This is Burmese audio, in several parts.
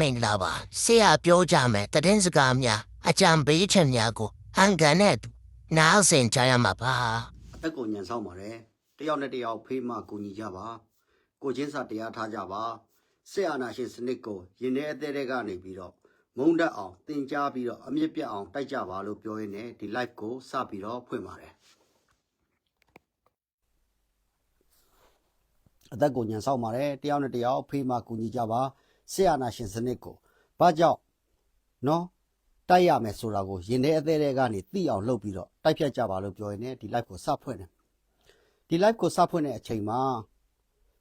မင်္ဂလာပါဆရာပြောကြမယ်တည်င်းစကားများအကြံပေးချက်များကိုအန်ကန်နဲ့အတူနားဆင်ကြရမှာပါအသက်ကိုညံဆောင်ပါတယ်တယောက်နဲ့တယောက်ဖေးမှကူညီကြပါကိုချင်းစာတရားထားကြပါဆက်အာနာရှင်စနစ်ကိုယင်းတဲ့အသေးတဲ့ကနေပြီးတော့မုံတက်အောင်တင် जा ပြီးတော့အမြင့်ပြတ်အောင်တိုက်ကြပါလို့ပြောရင်းနဲ့ဒီ live ကိုစပြီးတော့ဖွင့်ပါတယ်အသက်ကိုညံဆောင်ပါတယ်တယောက်နဲ့တယောက်ဖေးမှကူညီကြပါ ဆက်အာနာရှင်စနစ်ကိုဘာကြောင့်နော်တိုက်ရမယ်ဆိုတာကိုယင်းတဲ့အသေးတဲ့ကနေသိအောင်လုပ်ပြီးတော့တိုက်ဖြတ်ကြပါလို့ပြောရင်းနဲ့ဒီ live ကိုစဖွင့်တယ်ဒီ live ကိုစဖွင့်တဲ့အချိန်မှာ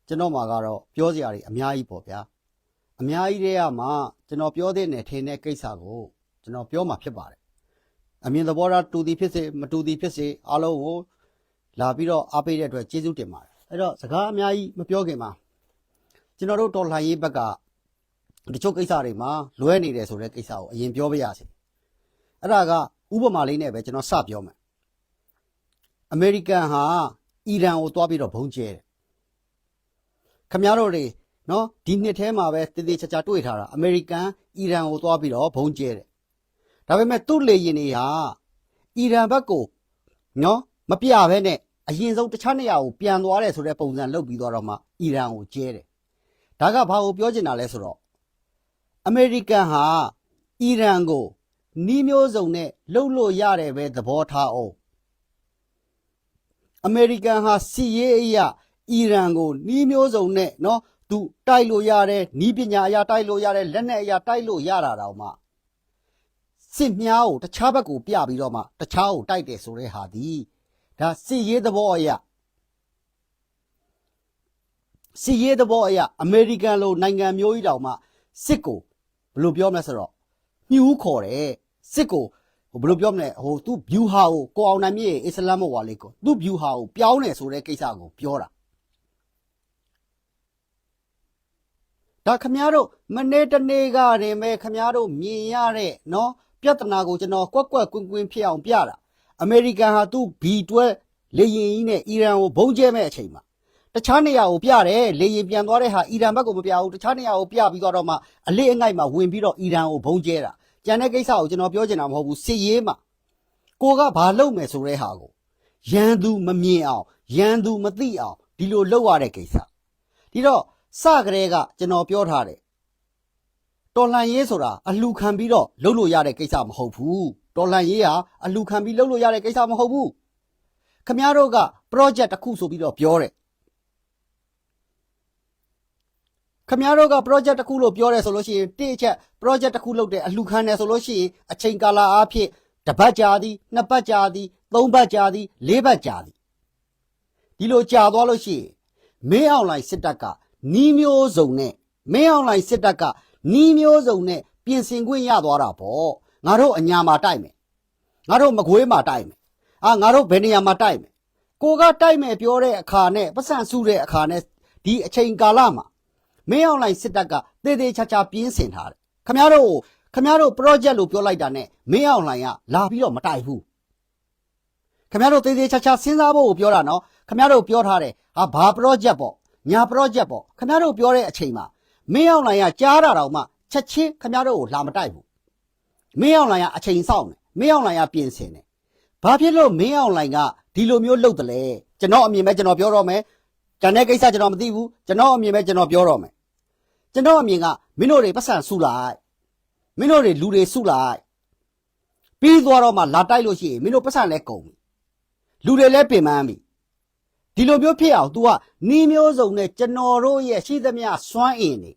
ကျွန်တော်မှာကတော့ပြောစရာတွေအများကြီးပေါ့ဗျာအများကြီးတဲ့ကမှကျွန်တော်ပြောတဲ့နဲ့ထင်တဲ့ကိစ္စကိုကျွန်တော်ပြောမှာဖြစ်ပါတယ်အမြင်သဘောထားတူသည်ဖြစ်စေမတူသည်ဖြစ်စေအားလုံးကိုလာပြီးတော့အားပေးတဲ့အတွက်ကျေးဇူးတင်ပါတယ်အဲ့တော့စကားအများကြီးမပြောခင်မှာကျွန်တော်တို့တော်လှန်ရေးဘက်က တချို့ကိစ္စတွေမှာလွဲနေတယ်ဆိုတဲ့ကိစ္စကိုအရင်ပြောပြရစီအဲ့ဒါကဥပမာလေးနဲ့ပဲကျွန်တော်စပြောမယ်အမေရိကန်ဟာအီရန်ကိုတွားပြီးတော့ဘုံကျဲတယ်ခမရတို့တွေနော်ဒီနှစ်ထဲမှာပဲတည်တည်ချာချာတွေ့ထားတာအမေရိကန်အီရန်ကိုတွားပြီးတော့ဘုံကျဲတယ်ဒါပေမဲ့သူ့လေရင်တွေဟာအီရန်ဘက်ကိုနော်မပြဘဲနဲ့အရင်ဆုံးတခြားနေရာကိုပြန်သွားတယ်ဆိုတဲ့ပုံစံလုပ်ပြီးတော့မှအီရန်ကိုကျဲတယ်ဒါကဘာကိုပြောချင်တာလဲဆိုတော့ အမေရိကန်ဟာအီရန်ကိုနှီးမျိုးစုံနဲ့လှုပ်လို့ရတယ်ပဲသဘောထားအောင်အမေရိကန်ဟာစီရေးအရာအီရန်ကိုနှီးမျိုးစုံနဲ့နော်သူတိုက်လို့ရတယ်နှီးပညာအရာတိုက်လို့ရတယ်လက်နက်အရာတိုက်လို့ရတာတော့မှစစ်မြားကိုတခြားဘက်ကိုပြပြီးတော့မှတခြားကိုတိုက်တယ်ဆိုတဲ့ဟာဒီဒါစီရေးသဘောအရာစီရေးသဘောအရာအမေရိကန်လိုနိုင်ငံမျိုးကြီးတောင်မှစစ်ကို ဘယ်လိုပြောမလဲဆိုတော့ညှူးခေါ်တယ်စစ်ကိုဟိုဘယ်လိုပြောမလဲဟိုသူ view ဟာကိုကိုအောင်နိုင်မြင့်ရဲ့အစ္စလာမ်ဘဝလေးကိုသူ view ဟာကိုပြောင်းတယ်ဆိုတဲ့ကိစ္စကိုပြောတာဒါခမည်းတော်မနေ့တနေ့ကတင်ပဲခမည်းတော်မြင်ရတဲ့နော်ပြဿနာကိုကျွန်တော်ကွက်ကွက်ကွင်းကွင်းဖြစ်အောင်ပြတာအမေရိကန်ဟာသူ B12 လေရင်ကြီးနဲ့အီရန်ကိုဘုံကျဲမဲ့အချိန်မှာ တခြားနေရာကိုပြတယ်လေရင်ပြန်သွားတဲ့ဟာအီရန်ဘက်ကိုမပြဘူးတခြားနေရာကိုပြပြီးတော့မှအလေးအငိုက်မှာဝင်ပြီးတော့အီရန်ကိုဘုံကျဲတာကြံတဲ့ကိစ္စကိုကျွန်တော်ပြောချင်တာမဟုတ်ဘူးစစ်ရေးမှာကိုကဘာလုပ်မယ်ဆိုတဲ့ဟာကိုရန်သူမမြင်အောင်ရန်သူမသိအောင်ဒီလိုလုပ်ရတဲ့ကိစ္စဒီတော့စကလေးကကျွန်တော်ပြောထားတယ်တော်လန်ရေးဆိုတာအလှခံပြီးတော့လုပ်လို့ရတဲ့ကိစ္စမဟုတ်ဘူးတော်လန်ရေးဟာအလှခံပြီးလုပ်လို့ရတဲ့ကိစ္စမဟုတ်ဘူးခမည်းတော်က project တစ်ခုဆိုပြီးတော့ပြောတယ် ခမည်းတော်က project တစ်ခုလို့ပြောတယ်ဆိုလို့ရှိရင်တိအချက် project တစ်ခုလုပ်တဲ့အလှခံတယ်ဆိုလို့ရှိရင်အချိန်ကာလအားဖြင့်တစ်ပတ်ကြာသည်နှစ်ပတ်ကြာသည်သုံးပတ်ကြာသည်လေးပတ်ကြာသည်ဒီလိုကြာသွားလို့ရှိရင်မင်းအောင်လိုင်းစစ်တပ်ကနီးမျိုးစုံနဲ့မင်းအောင်လိုင်းစစ်တပ်ကနီးမျိုးစုံနဲ့ပြင်ဆင်ခွင့်ရသွားတာပေါ့ငါတို့အညာမှာတိုက်မယ်ငါတို့မကွေးမှာတိုက်မယ်အာငါတို့ဘယ်နေရာမှာတိုက်မယ်ကိုကတိုက်မယ်ပြောတဲ့အခါနဲ့ပတ်စံစုတဲ့အခါနဲ့ဒီအချိန်ကာလမှာ မင်းအောင်လိုင်းစစ်တပ်ကတေးသေးချာချာပြင်းစင်ထားတယ်ခမရတို့ကိုခမရတို့ project လို့ပြောလိုက်တာနဲ့မင်းအောင်လိုင်းကလာပြီးတော့မတိုက်ဘူးခမရတို့တေးသေးချာချာစဉ်းစားဖို့ကိုပြောတာနော်ခမရတို့ပြောထားတယ်ဟာဘာ project ပေါ့ညာ project ပေါ့ခမရတို့ပြောတဲ့အချိန်မှာမင်းအောင်လိုင်းကကြားတာတော့မှချက်ချင်းခမရတို့ကိုလာမတိုက်ဘူးမင်းအောင်လိုင်းကအချိန်စောင့်တယ်မင်းအောင်လိုင်းကပြင်ဆင်တယ်ဘာဖြစ်လို့မင်းအောင်လိုင်းကဒီလိုမျိုးလုပ်တယ်လဲကျွန်တော်အမြင်ပဲကျွန်တော်ပြောတော့မယ် ကျန်တဲ့ကိစ္စကျွန်တော်မသိဘူးကျွန်တော်အမြင်ပဲကျွန်တော်ပြောတော့မယ် ကျွန်တော်အမြင်ကမင်းတို့တွေပတ်စံစုလိုက်မင်းတို့တွေလူတွေစုလိုက်ပြီးသွားတော့မှလာတိုက်လို့ရှိရင်မင်းတို့ပတ်စံလဲကုန်ပြီလူတွေလဲပင်ပန်းပြီဒီလိုမျိုးဖြစ်အောင် तू ကနီးမျိုးစုံနဲ့ကျွန်တော်တို့ရဲ့ရှိသမျှစွမ်းအင်တွေ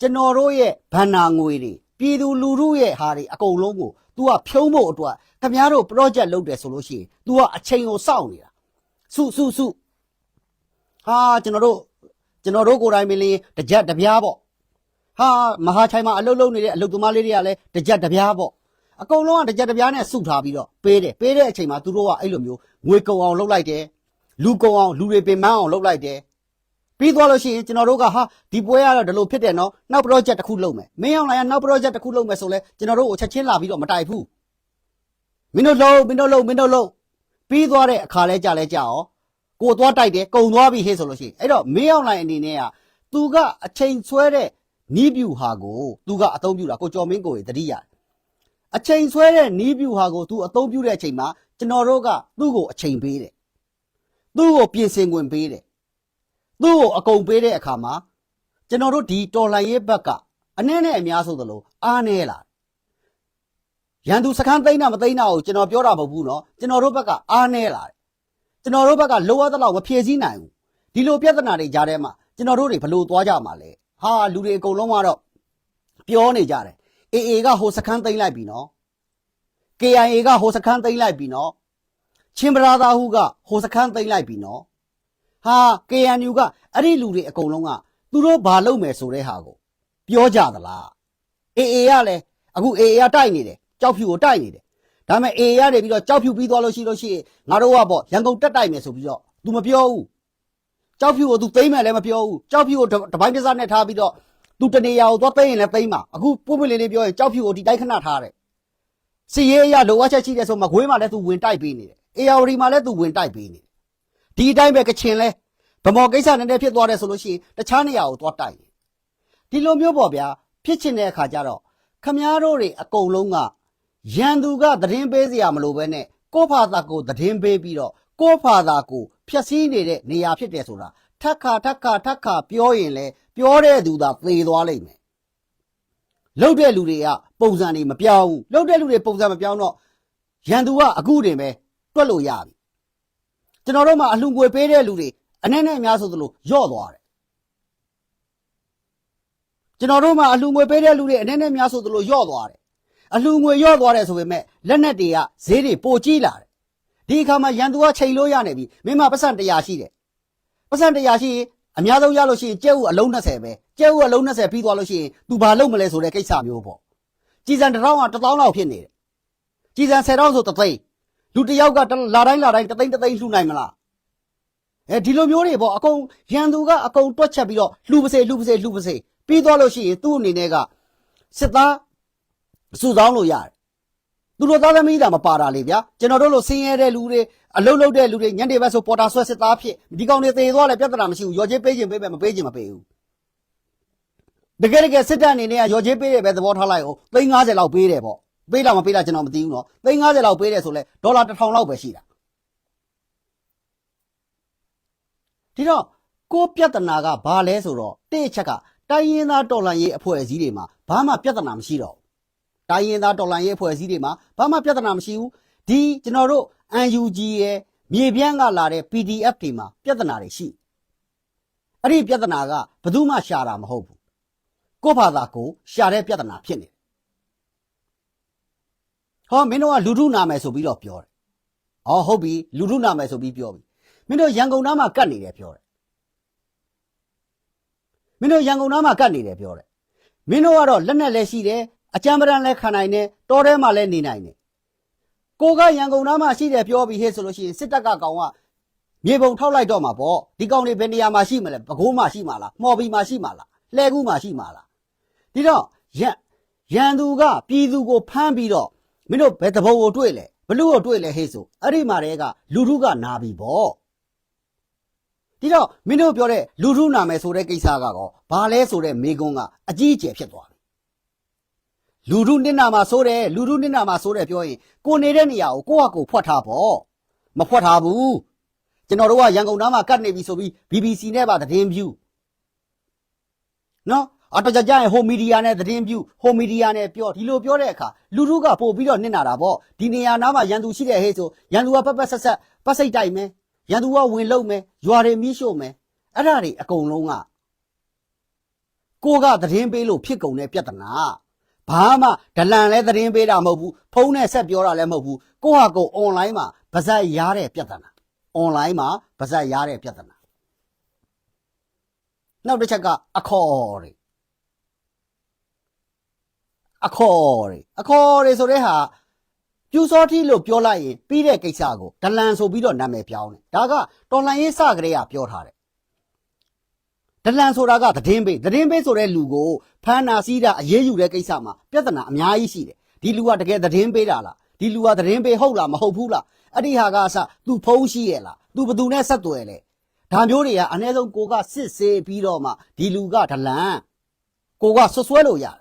ကျွန်တော်တို့ရဲ့ဗန္နာငွေတွေပြည်သူလူထုရဲ့ဟာတွေအကုန်လုံးကို तू ကဖြုံးဖို့အတွက်ခင်ဗျားတို့ project လုပ်တယ်ဆိုလို့ရှိရင် तू ကအချိန်ကိုစောင့်နေတာစုစုစု ဟာကျွန်တော်တို့ကျွန်တော်တို့ကိုယ်တိုင်မင်းလေးတစ်ကြက်တစ်ပြားပေါ့ဟာမဟာချိုင်မှာအလုပ်လုပ်နေတဲ့အလုပ်သမားလေးတွေကလည်းတစ်ကြက်တစ်ပြားပေါ့အကုန်လုံးကတစ်ကြက်တစ်ပြားနဲ့စုထားပြီးတော့ပေးတယ်ပေးတဲ့အချိန်မှာသူတို့ကအဲ့လိုမျိုးငွေကုံအောင်လုပ်လိုက်တယ်လူကုံအောင်လူတွေပင်ပန်းအောင်လုပ်လိုက်တယ်ပြီးသွားလို့ရှိရင်ကျွန်တော်တို့ကဟာဒီပွဲကတော့ဒီလိုဖြစ်တယ်နော်နောက် project တစ်ခုလုပ်မယ်မင်းအောင်လိုင်းကနောက် project တစ်ခုလုပ်မယ်ဆိုလဲကျွန်တော်တို့ကိုချက်ချင်းလာပြီးတော့မတိုက်ဘူးမင်းတို့လုံးမင်းတို့လုံးမင်းတို့လုံးပြီးသွားတဲ့အခါလဲကြာလဲကြာရော ကိုသွားတိုက်တယ်ကုံသွားပြီဟေ့ဆိုလို့ရှိရင်အဲ့တော့မင်းအောင်လိုင်းအနေနဲ့ကသူကအချိန်ဆွဲတဲ့ နီးပြူဟာကိုသူကအသုံးပြုတာကိုကျော်မင်းကိုရေတတိရတယ်အချိန်ဆွဲတဲ့နီးပြူဟာကိုသူအသုံးပြုတဲ့အချိန်မှာကျွန်တော်တို့ကသူ့ကိုအချိန်ပေးတယ်သူ့ကိုပြင်ဆင်ခွင့်ပေးတယ်သူ့ကိုအကုန်ပေးတဲ့အခါမှာကျွန်တော်တို့ဒီတော်လိုင်းရေးဘက်ကအနည်းနဲ့အများဆိုသလိုအားနေလာတယ်ရန်သူစခန်းသိမ်းတာမသိမ်းတာကိုကျွန်တော်ပြောတာမဟုတ်ဘူးเนาะကျွန်တော်တို့ဘက်ကအားနေလာတယ် ကျွန်တော်တို့ဘက်ကလိုအပ်သလောက်မဖြည့်ဆည်းနိုင်ဘူးဒီလိုပြဿနာတွေကြားထဲမှာကျွန်တော်တို့တွေဘလို့သွားကြမှာလဲဟာလူတွေအကုန်လုံးကတော့ပြောနေကြတယ် AA ကဟိုစခန်းသိမ်းလိုက်ပြီနော် KIA ကဟိုစခန်းသိမ်းလိုက်ပြီနော်ချင်းပရာသာဟုကဟိုစခန်းသိမ်းလိုက်ပြီနော်ဟာ KNU ကအဲ့ဒီလူတွေအကုန်လုံးကသူတို့ဘာလုပ်မယ်ဆိုတဲ့ဟာကိုပြောကြသလား AA ကလည်းအခု AA ကတိုက်နေတယ်ကြောက်ဖြူကိုတိုက်နေတယ် ဒါပေမဲ့ AA ရတယ်ပြီးတော့ကြောက်ဖြူပြီးသွားလို့ရှိလို့ရှိရင်ငါတို့ကပေါ့ရန်ကုန်တက်တိုက်မယ်ဆိုပြီးတော့ तू မပြောဘူးကြောက်ဖြူကို तू သိမ်းမယ်လည်းမပြောဘူးကြောက်ဖြူကိုတတပိုင်းပစားနဲ့ထားပြီးတော့ तू တနေရာကိုသွားသိမ်းရင်လည်းသိမ်းမှာအခုပုံပွင့်လေးလေးပြောရင်ကြောက်ဖြူကိုဒီတိုက်ခဏထားတယ် စီရေးအရလိုအပ်ချက်ရှိတယ်ဆိုမှဂွေးမှာလည်းသူဝင်တိုက်ပေးနေတယ်အေယာဝတီမှာလည်းသူဝင်တိုက်ပေးနေတယ်ဒီအတိုင်းပဲကချင်လဲဗမော်ကိစ္စနည်းနည်းဖြစ်သွားတယ်ဆိုလို့ရှိရင်တခြားနေရာကိုသွားတိုက်တယ်ဒီလိုမျိုးပေါ့ဗျာဖြစ်ချင်တဲ့အခါကျတော့ခမားတို့တွေအကုန်လုံးက ရန်သူကသတင်းပေးစရာမလိုပဲနဲ့ကိုယ့်ဖာသာကိုသတင်းပေးပြီးတော့ကိုယ့်ဖာသာကိုဖျက်ဆီးနေတဲ့နေရာဖြစ်တယ်ဆိုတာထက်ခါထက်ခါထက်ခါပြောရင်လဲပြောတဲ့သူသာသေသွားလိမ့်မယ်လှုပ်တဲ့လူတွေကပုံစံတွေမပြောင်းဘူးလှုပ်တဲ့လူတွေပုံစံမပြောင်းတော့ရန်သူကအခုတင်ပဲတွက်လို့ရပြီကျွန်တော်တို့မှာအလှငွေပေးတဲ့လူတွေအနဲ့နဲ့အများဆိုသလိုယော့သွားတယ်ကျွန်တော်တို့မှာအလှငွေပေးတဲ့လူတွေအနဲ့နဲ့အများဆိုသလိုယော့သွားတယ် အလှငွေယော့သွားတယ်ဆိုပေမဲ့လက်နက်တွေကဈေးတွေပိုကြီးလာတယ်ဒီအခါမှာရန်သူကချိန်လို့ရနေပြီမင်းမပတ်စံ100ရှိတယ်ပတ်စံ100ရှိရင်အများဆုံးရလို့ရှိရင်ကျဲဥအလုံး20ပဲကျဲဥအလုံး20ပြီးသွားလို့ရှိရင် तू ဘာလုပ်မလဲဆိုတဲ့ကိစ္စမျိုးပေါ့ကြည်စံတစ်ထောင်ကတစ်သောင်းလောက်ဖြစ်နေတယ်ကြည်စံ10တောင်းဆိုတစ်သိန်းလူတစ်ယောက်ကတစ်လာတိုင်းလာတိုင်းတစ်သိန်းတစ်သိန်းလှူနိုင်မလားအဲဒီလိုမျိုးတွေပေါ့အကုန်ရန်သူကအကုန်တွက်ချက်ပြီးတော့လှူပါစေလှူပါစေလှူပါစေပြီးသွားလို့ရှိရင်သူ့အနေနဲ့ကစစ်သား စုဆောင်းလို့ရတယ်သူတို့သားသမီးတာမပါတာလေဗျာကျွန်တော်တို့လိုဆင်းရဲတဲ့လူတွေအလုံးလုံးတဲ့လူတွေညနေဘက်ဆိုပေါ်တာဆွဲစစ်သားဖြစ်ဒီကောင်တွေသေသွားလဲပြဿနာမရှိဘူးရော်ချေးပေးခြင်းပေးမယ်မပေးခြင်းမပေးဘူးတကယ်တကယ်စစ်တပ်အနေနဲ့ကရော်ချေးပေးတယ်ပဲသဘောထားလိုက်အောင်350လောက်ပေးတယ်ပေါ့ပေးလားမပေးလားကျွန်တော်မသိဘူးနော်350လောက်ပေးတယ်ဆိုလဲဒေါ်လာ1000လောက်ပဲရှိတာဒီတော့ကိုပြဿနာကဘာလဲဆိုတော့တစ်ချက်ကတိုင်းရင်းသားတော်လှန်ရေးအဖွဲ့အစည်းတွေမှာဘာမှပြဿနာမရှိတော့ဘူး တိုင်းရင်းသားတော်လှန်ရေးအဖွဲ့အစည်းတွေမှာဘာမှပြဿနာမရှိဘူးဒီကျွန်တော်တို့ UNG ရဲ့မြေပြန့်ကလာတဲ့ PDF တွေမှာပြဿနာတွေရှိအဲ့ဒီပြဿနာကဘယ်သူမှရှာတာမဟုတ်ဘူးကိုယ့်ဘာသာကိုရှာတဲ့ပြဿနာဖြစ်နေတယ်။ဟောမင်းတို့ကလူထုနာမယ်ဆိုပြီးတော့ပြောတယ်။အော်ဟုတ်ပြီလူထုနာမယ်ဆိုပြီးပြောပြီ။မင်းတို့ရန်ကုန်သားမှာကတ်နေတယ်ပြောတယ်။မင်းတို့ရန်ကုန်သားမှာကတ်နေတယ်ပြောတယ်။မင်းတို့ကတော့လက်နဲ့လည်းရှိတယ် အကြမ်းပဒံလည်းခံနိုင်တယ်တောထဲမှာလည်းနေနိုင်တယ်။ကိုကရန်ကုန်သားမှာရှိတယ်ပြောပြီးဟဲ့ဆိုလို့ရှိရင်စစ်တပ်ကကောင်ကမြေပုံထောက်လိုက်တော့မှာပေါ့ဒီကောင်တွေဘယ်နေရာမှာရှိမလဲပဲခူးမှာရှိမှာလားမှော်ဘီမှာရှိမှာလားလှဲကူးမှာရှိမှာလားဒီတော့ရန်ရန်သူကပြည်သူကိုဖမ်းပြီးတော့မင်းတို့ဘယ်တဘုံကိုတွေ့လဲဘလူးကိုတွေ့လဲဟေ့ဆိုအဲ့ဒီမှာတည်းကလူထုကနာပြီပေါ့ဒီတော့မင်းတို့ပြောတဲ့လူထုနာမယ်ဆိုတဲ့ကိစ္စကတော့ဘာလဲဆိုတဲ့မေကွန်းကအကြီးအကျယ်ဖြစ်သွားပြီ လူထုနစ်နာမှာဆိုတယ်လူထုနစ်နာမှာဆိုတယ်ပြောရင်ကိုနေတဲ့နေရာကိုကိုယ့်ဟာကိုယ်ဖွက်ထားပေါ့မဖွက်ထားဘူးကျွန်တော်တို့ကရန်ကုန်သားမှာကတ်နေပြီဆိုပြီး BBC နဲ့ပါသတင်းပြူနော်အတော့ကြကြရင်ဟိုမီဒီယာနဲ့သတင်းပြဟိုမီဒီယာနဲ့ပြောဒီလိုပြောတဲ့အခါလူထုကပို့ပြီးတော့နစ်နာတာပေါ့ဒီနေရာနားမှာရန်သူရှိတဲ့ဟဲ့ဆိုရန်သူကပတ်ပတ်ဆက်ဆက်ပတ်စိတ်တိုက်မယ်ရန်သူကဝင်လုံးမယ်ရွာတွေမီးရှို့မယ်အဲ့ဒါတွေအကုန်လုံးကကိုကသတင်းပေးလို့ဖြစ်ကုန်တဲ့ပြဿနာ ဘာမှဒလန်လည်းသတင်းပေးတာမဟုတ်ဘူးဖုန်းနဲ့ဆက်ပြောတာလည်းမဟုတ်ဘူးကိုဟာကိုအွန်လိုင်းမှာဗဇက်ရားတဲ့ပြဿနာအွန်လိုင်းမှာဗဇက်ရားတဲ့ပြဿနာနောက်တစ်ချက်ကအခေါ်တွေအခေါ်တွေအခေါ်တွေဆိုတဲ့ဟာပြူစောတိလို့ပြောလိုက်ရင်ပြီးတဲ့ကိစ္စကိုဒလန်ဆိုပြီးတော့နာမည်ပြောင်းတယ်ဒါကတော်လန်ရေးစကလေးကပြောထားတယ် ဒလန်ဆိုတာကသတင်းပေးသတင်းပေးဆိုတဲ့လူကိုဖမ်းနာစီးတာအရေးယူတဲ့ကိစ္စမှာပြဿနာအများကြီးရှိတယ်ဒီလူကတကယ်သတင်းပေးတာလားဒီလူကသတင်းပေးဟုတ်လားမဟုတ်ဘူးလားအဲ့ဒီဟာကအစ तू ဖုံးရှိရဲ့လား तू ဘသူနဲ့ဆက်သွယ်လဲဒါမျိုးတွေကအ ਨੇ ဆုံးကိုကစစ်ဆေးပြီးတော့မှဒီလူကဒလန် ကိုကဆွဆွဲလို့ရတယ်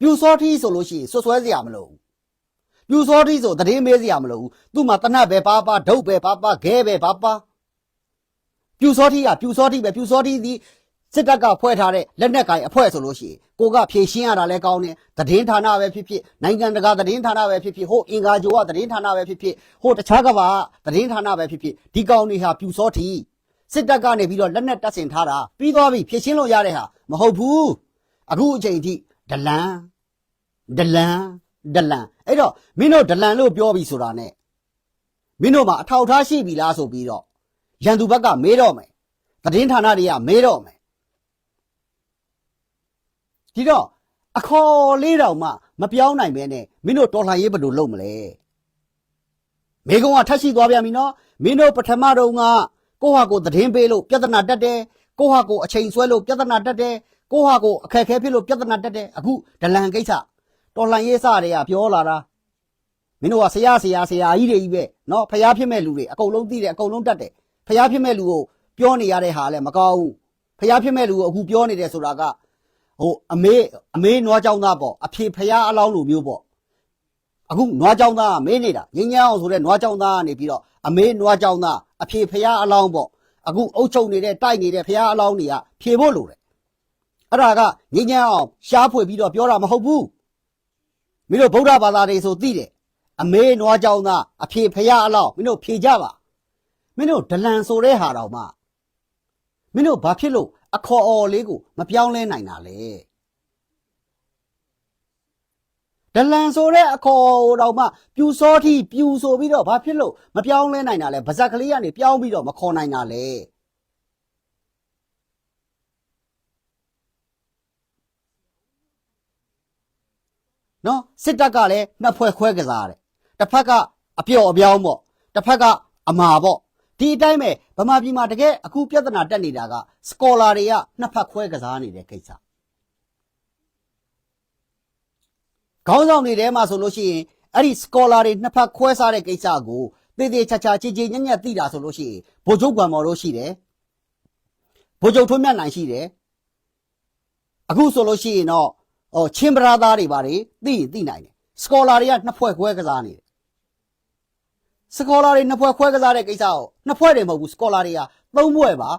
ပြူစောထီးဆိုလို့ရှိရင်ဆွဆွဲစရာမလိုဘူးပြူစောထီးဆိုတည်င်းမေးစရာမလိုဘူးသူ့မှာတနတ်ပဲပါပါဒုတ်ပဲပါပါခဲပဲပါပါ ပြူစောထီးကပြူစောထီးပဲပြူစောထီးဒီစစ်တပ်ကဖွဲ့ထားတဲ့လက်နက်ကိုင်အဖွဲ့ဆိုလို့ရှိရင်ကိုကဖြည့်ရှင်းရတာလဲကောင်းတယ်သတင်းဌာနပဲဖြစ်ဖြစ်နိုင်ငံတကာသတင်းဌာနပဲဖြစ်ဖြစ်ဟိုအင်္ဂါဂျိုကသတင်းဌာနပဲဖြစ်ဖြစ်ဟိုတခြားကဘာသတင်းဌာနပဲဖြစ်ဖြစ်ဒီကောင်တွေဟာပြူစောထီးစစ်တပ်ကနေပြီးတော့လက်နက်တပ်ဆင်ထားတာပြီးသွားပြီဖြည့်ရှင်းလို့ရတဲ့ဟာမဟုတ်ဘူးအခုအချိန်ထိဒလန်ဒလန်ဒလန်အဲ့တော့မင်းတို့ဒလန်လို့ပြောပြီဆိုတာ ਨੇ မင်းတို့မှာအထောက်အထားရှိပြီလားဆိုပြီးတော့ ရန်သူဘက်ကမေးတော့မယ်သတင်းဌာနတွေကမေးတော့မယ်ဒီတော့အခေါ်လေးတောင်မှမပြောင်းနိုင်ပဲနဲ့မင်းတို့တော်လှန်ရေးဘယ်လိုလုပ်မလဲမိကုံကထက်ရှိသွားပြန်ပြီနော်မင်းတို့ပထမတော့ကကိုဟာကိုသတင်းပေးလို့ပြဿနာတက်တယ်ကိုဟာကိုအချိန်ဆွဲလို့ပြဿနာတက်တယ်ကိုဟာကိုအခက်အခဲဖြစ်လို့ပြဿနာတက်တယ်အခုဒလန်ကိစ္စတော်လှန်ရေးစတွေကပြောလာတာမင်းတို့ကဆရာဆရာဆရာကြီးတွေကြီးပဲနော်ဖျားဖြစ်မဲ့လူတွေအကုန်လုံးသိတယ်အကုန်လုံးတတ်တယ် ဖျားဖြစ်မဲ့လူကိုပြောနေရတဲ့ဟာလည်းမကောင်းဘူးဖျားဖြစ်မဲ့လူကိုအခုပြောနေတယ်ဆိုတာကဟိုအမေအမေနွားကြောင်းသားပေါ့အဖေဖရားအလောင်းလိုမျိုးပေါ့အခုနွားကြောင်းသားကမင်းနေတာငင်းညမ်းအောင်ဆိုတဲ့နွားကြောင်းသားကနေပြီးတော့အမေနွားကြောင်းသားအဖေဖရားအလောင်းပေါ့အခုအုတ်ချုပ်နေတဲ့တိုက်နေတဲ့ဖရားအလောင်းတွေကဖြေဖို့လိုတယ်အဲ့ဒါကငင်းညမ်းအောင်ရှားဖွေပြီးတော့ပြောတာမဟုတ်ဘူးမင်းတို့ဗုဒ္ဓဘာသာတွေဆိုသိတယ်အမေနွားကြောင်းသားအဖေဖရားအလောင်းမင်းတို့ဖြေကြပါ မင်းတို့ဒလန်ဆိုတဲ့ဟာတော့မှမင်းတို့ဘာဖြစ်လို့အခေါ်အော်လေးကိုမပြောင်းလဲနိုင်တာလေဒလန်ဆိုတဲ့အခေါ်တော့မှပြူစောတိပြူဆိုပြီးတော့ဘာဖြစ်လို့မပြောင်းလဲနိုင်တာလဲဗဇက်ကလေးကနေပြောင်းပြီးတော့မခေါ်နိုင်တာလေနော်စစ်တပ်ကလည်းနှစ်ဖွဲ့ခွဲကစားတယ်တစ်ဖက်ကအပျော်အပြောင်းပေါ့တစ်ဖက်ကအမာပေါ့ ဒီအတိုင်းပဲဗမာပြည်မှာတကယ်အခုပြဿနာတက်နေတာကစကောလာတွေကနှစ်ဖက်ခွဲကစားနေတဲ့ကိစ္စခေါင်းဆောင်တွေထဲမှာဆိုလို့ရှိရင်အဲ့ဒီစကောလာတွေနှစ်ဖက်ခွဲစားတဲ့ကိစ္စကိုသေသေးချာချာကြည်ကြည်ညံ့ညံ့သိတာဆိုလို့ရှိရင်ဗိုလ်ချုပ်ကွမ်မော်တို့ရှိတယ်ဗိုလ်ချုပ်ထွန်းမြတ်နိုင်ရှိတယ်အခုဆိုလို့ရှိရင်တော့ဟိုချင်းပရာသားတွေပါတွေသိရင်သိနိုင်တယ်စကောလာတွေကနှစ်ဖွဲ့ခွဲကစားနေတယ် စကောလာတွေနှစ်ဖွဲ့ခွဲကစားတဲ့ကိစ္စကိုနှစ်ဖွဲ့တွေမဟုတ်ဘူးစကောလာတွေကသုံးဖွဲ့ပါ